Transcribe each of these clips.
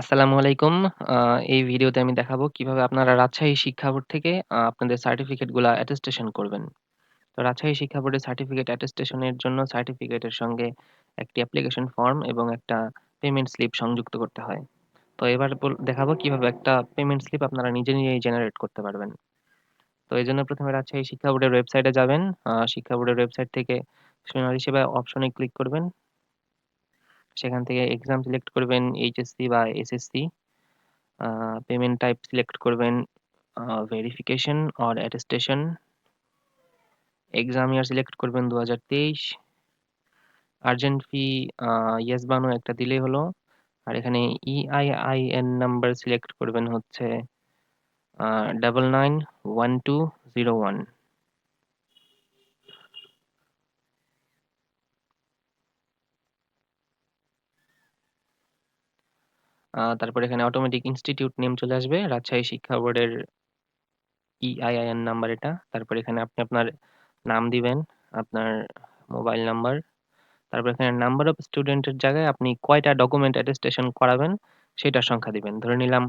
আসসালামু আলাইকুম। এই ভিডিওতে আমি দেখাবো কীভাবে আপনারা রাজশাহী শিক্ষা বোর্ড থেকে আপনাদের সার্টিফিকেটগুলা অ্যাটেস্টেশন করবেন। তো রাজশাহী শিক্ষা বোর্ডের সার্টিফিকেট অ্যাটেস্টেশন এর জন্য সার্টিফিকেটের সঙ্গে একটি অ্যাপ্লিকেশন ফর্ম এবং একটা পেমেন্ট স্লিপ সংযুক্ত করতে হয়। তো এবার দেখাবো কীভাবে একটা পেমেন্ট স্লিপ আপনারা নিজে, নিজেই জেনারেট করতে পারবেন। তো এজন্য ১ম এ রাজশাহী শিক্ষা বোর্ডের ওয়েবসাইটে যাবেন। শিক্ষা বোর্ডের ওয়েবসাইট থেকে শুনানি সেবা অপশনে ক্লিক করবেন। সেখান থেকে এক্সাম সিলেক্ট করবেন এইচএসসি বা এসএসসি। পেমেন্ট টাইপ সিলেক্ট করবেন verification or attestation. Exam year select করবেন ২০২৩। আর্জেন্ট ফি ইয়েস বা নো একটা দিলেই হলো। আর এখানে ইআইআইএন নাম্বার সিলেক্ট করবেন হচ্ছে double nine one two zero 991201 আ তারপর এখানে অটোমেটিক ইনস্টিটিউট নেম চলে আসবে। রাজশাহী শিক্ষা বোর্ডের ইআইআইএন নাম্বার এটা। তারপর এখানে আপনি আপনার নাম দিবেন, আপনার মোবাইল নাম্বার। তারপর এখানে নাম্বার অফ স্টুডেন্টের জায়গায় আপনি কয়টা ডকুমেন্ট অ্যাটেস্টেশন করাবেন সেটার সংখ্যা দিবেন। ধরে নিলাম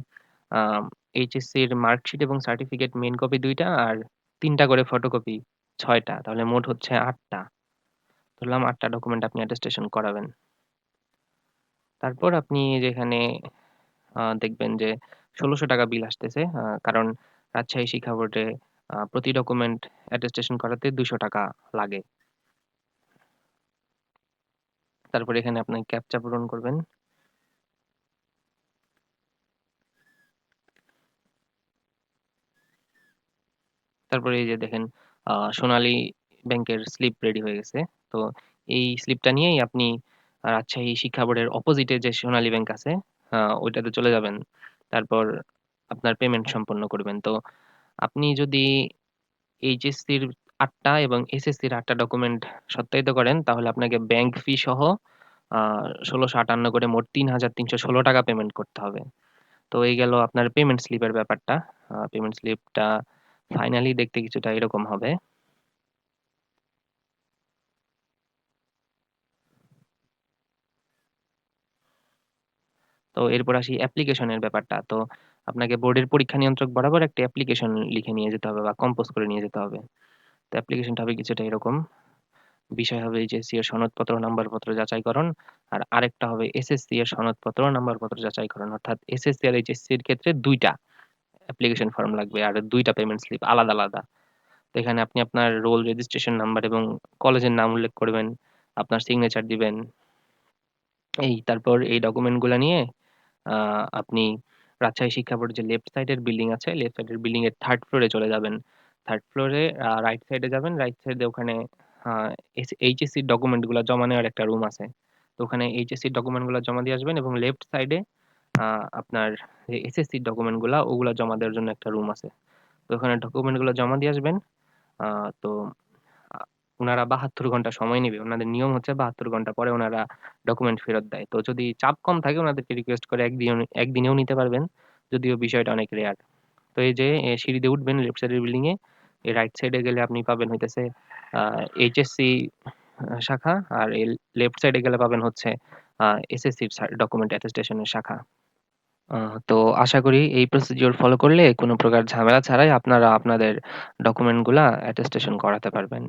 এইচএসসির মার্কশিট এবং সার্টিফিকেট মেইন কপি দুইটা আর তিনটা করে ফটোকপি ছয়টা তাহলে মোট হচ্ছে আটটা ধরলাম আটটা ডকুমেন্ট আপনি অ্যাটেস্টেশন করাবেন। তারপর আপনি যেখানে দেখবেন যে ৳১৬০০ বিল আসতেছে। কারণ রাজশাহী শিক্ষা বোর্ডে প্রতি ডকুমেন্ট অ্যাটেস্টেশন করাতে ৳২০০ লাগে। তারপর এখানে আপনি ক্যাপচা পূরণ করবেন। তারপরে এই যে দেখেন সোনালী ব্যাংকের স্লিপ রেডি হয়ে গেছে। তো এই স্লিপটা নিয়েই আপনি রাজশাহী শিক্ষা বোর্ডের অপোজিটে যে সোনালী ব্যাংক আছে আ ওইটাতে চলে যাবেন। তারপর আপনার পেমেন্ট সম্পন্ন করবেন। তো আপনি যদি এইচএসসির ৮ টা এবং এসএসসির ৮ টা ডকুমেন্ট সত্যায়িত করেন তাহলে আপনাকে ব্যাংক ফি সহ আ ১৬৫৮ করে মোট ৳৩,৩১৬ পেমেন্ট করতে হবে। তো এই গেল আপনার পেমেন্ট স্লিপের ব্যাপারটা। পেমেন্ট স্লিপটা ফাইনালি দেখতে কিছুটা এরকম হবে। তো এরপর আসি অ্যাপ্লিকেশনের ব্যাপারটা। তো আপনাকে বোর্ডের পরীক্ষা নিয়ন্ত্রক বরাবর একটা অ্যাপ্লিকেশন লিখে নিয়ে যেতে হবে বা কম্পোজ করে নিয়ে যেতে হবে। তো অ্যাপ্লিকেশনটা হবে কিছুটা এরকম। বিষয় হবে এইচএসসি এর সনদপত্র, নাম্বারপত্র যাচাইকরণ। আর আরেকটা হবে এসএসসি এর সনদপত্র, নাম্বারপত্র যাচাইকরণ। অর্থাৎ এসএসসি আর এইচএসসি এর ক্ষেত্রে ২ টা অ্যাপ্লিকেশন ফর্ম লাগবে আর ২ টা পেমেন্ট স্লিপ আলাদা, আলাদা। তো এখানে আপনি আপনার রোল রেজিস্ট্রেশন নাম্বার এবং কলেজের নাম উল্লেখ করবেন। আপনার সিগনেচার দিবেন। এই তারপর এই ডকুমেন্টগুলা নিয়ে আপনি রাজশাহী শিক্ষা বোর্ডের যে লেফট সাইডের বিল্ডিং আছে, লেফট সাইডের বিল্ডিং এর 3rd ফ্লোরে চলে যাবেন। 3rd ফ্লোরে রাইট সাইডে যাবেন। রাইট সাইডে ওখানে আ এস এইচএসসির ডকুমেন্টগুলা জমা নেওয়ার একটা রুম আছে। তো ওখানে এইচএসসির ডকুমেন্টগুলা জমা দিয়ে আসবেন এবং লেফট সাইডে আপনার যে এসএসসির ডকুমেন্টগুলা ওগুলা জমা দেওয়ার জন্য একটা রুম আছে। তো ওখানে ডকুমেন্টগুলা জমা দিয়ে আসবেন। তো উনারা ৭২ ঘণ্টা সময় নিবে। উনাদের নিয়ম হচ্ছে ৭২ ঘণ্টা পরে উনারা ডকুমেন্ট ফেরত দেয়। তো যদি চাপ কম থাকে উনাদেরকে রিকোয়েস্ট করে একদিনেও একদিনেও নিতে পারবেন। যদিও বিষয়টা অনেক রেয়ার। তো এই যে, এ সিঁড়ি দিয়ে উঠবেন লেফট সাইডের বিল্ডিং এ। এই রাইট সাইডে গেলে আপনি পাবেন হইতেছে, আ এইচএসসি শাখা, আর এই লেফট সাইডে গেলে পাবেন হচ্ছে, আ এসএসসির ডকুমেন্ট অ্যাটেস্টেশন এর শাখা। তো আশা করি এই প্রসিডিউর ফলো করলে কোনো প্রকার ঝামেলা ছাড়াই আপনারা আপনাদের ডকুমেন্টগুলা অ্যাটেস্টেশন করাতে পারবেন।